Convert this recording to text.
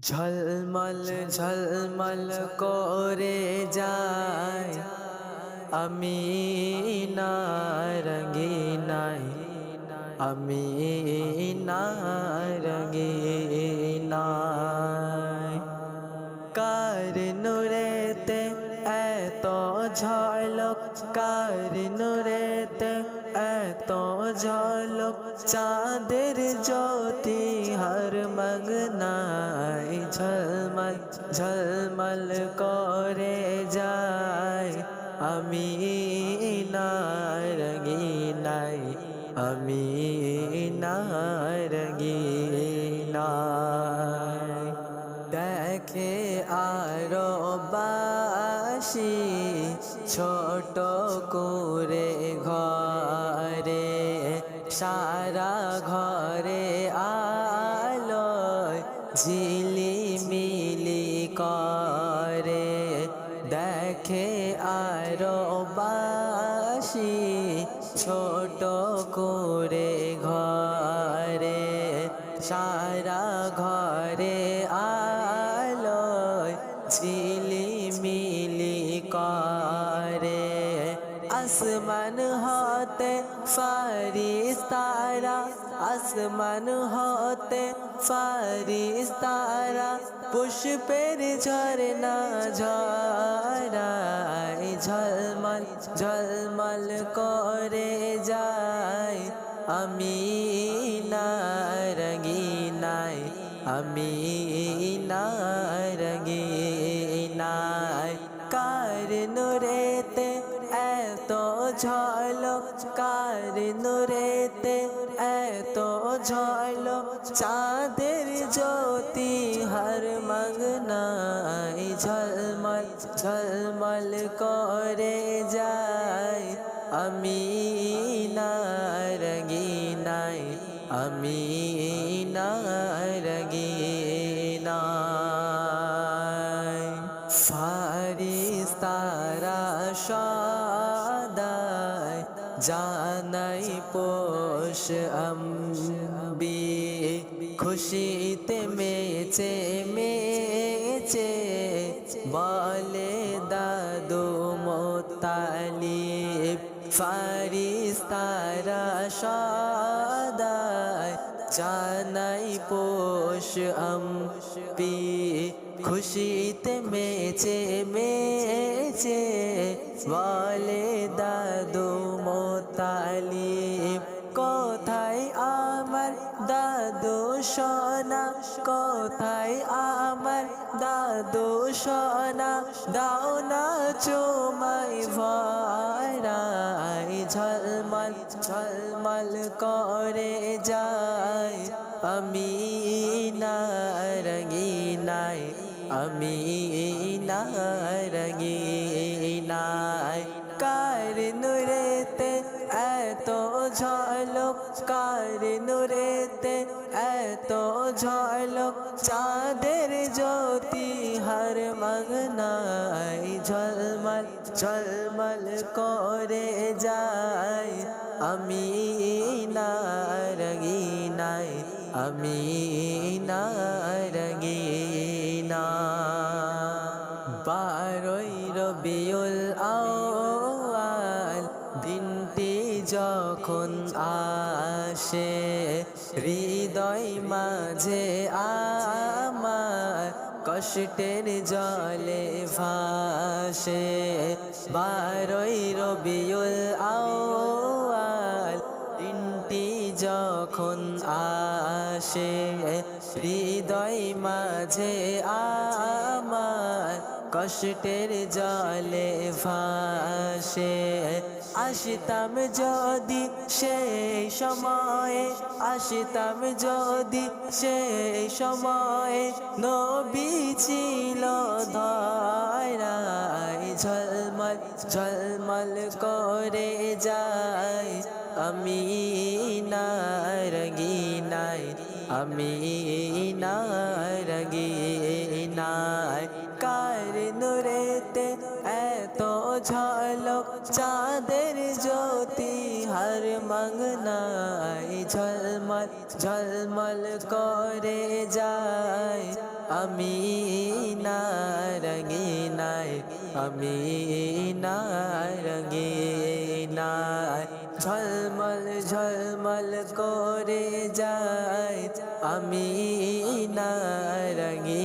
ঝলমল ঝলমল করে যায়। আমি না রঙিনাই আমি না রঙিনাই কার নুরেতে এত ঝলক কার নুরেতে এত ঝলক, চাঁদের জ্যোতি হর মগনাই ঝলমল ঝলমল করে যায়। আমি না রঙিনাই আমি না রঙিনাই ছোট করে ঘরে, সারা ঘরে আলোয় ঝিলি মিলি করে। দেখে আরও বাসি ছোট করে ঘরে, সারা ঘরে আলোয় হতে ফারিস তারা আসমান হতে ফারিস তারা পুষ্পের ঝরনা ঝরাই ঝলমল ঝলমল করে যায়। আমি না রঙিনাই আমি না রঙিনাই কার নুরেতে এত ঝলক কার নুরেতে এত ঝলক চাঁদের জ্যোতি হর মগনাই ঝলমল ঝলমল করে যায়। আমি রঙিনাই আমি রঙিনাই ফারিস তারা সদায় জানাই পোষ আম্বি। খুশিতে মেচে মেচে বলে দাদু মোতালিব ফারিস তারা সদায় জানাই পোষ আম্বি। খুশিতে মেচে মেচে বলে দাদু মোতালিব কোথায় আমার দাদু সোনা? কোথায় আমার দাদু সোনা? দাও না চুমাই ভরাই, ঝলমল ঝলমল করে যায় আমি না রঙিনাই আমি না রঙিনাই কার নুরেতে ঝলক কার নুরেতে, এত ঝলক চাঁদের জ্যোতি হর মগনাই ঝলমল ঝলমল করে যায়। আমি না রঙিনাই আমি না রঙিনা বারোই রবিউল আওয়াল দিনটি যখন আসে, হৃদয় মাঝে আমার কষ্টের জলে ভাসে। বারোই রবিউল আওয়াল দিনটি যখন আসে, হৃদয় মাঝে আমার কষ্টের জলে ভাসে। আসিতাম যদি সেই সময়ে আসিতাম যদি সেই সময়ে নবী ছিল ধরাই ঝলমল ঝলমল করে যায়। আমি না রঙিনাই আমি না রঙিনাই কার নুরেতে এত জ্যোতি হর মগনাই ঝলমল ঝলমল করে যায়। আমি না রঙিনায় আমি না রঙিনায় ঝলমল ঝলমল করে যায়। আমি না রঙিনা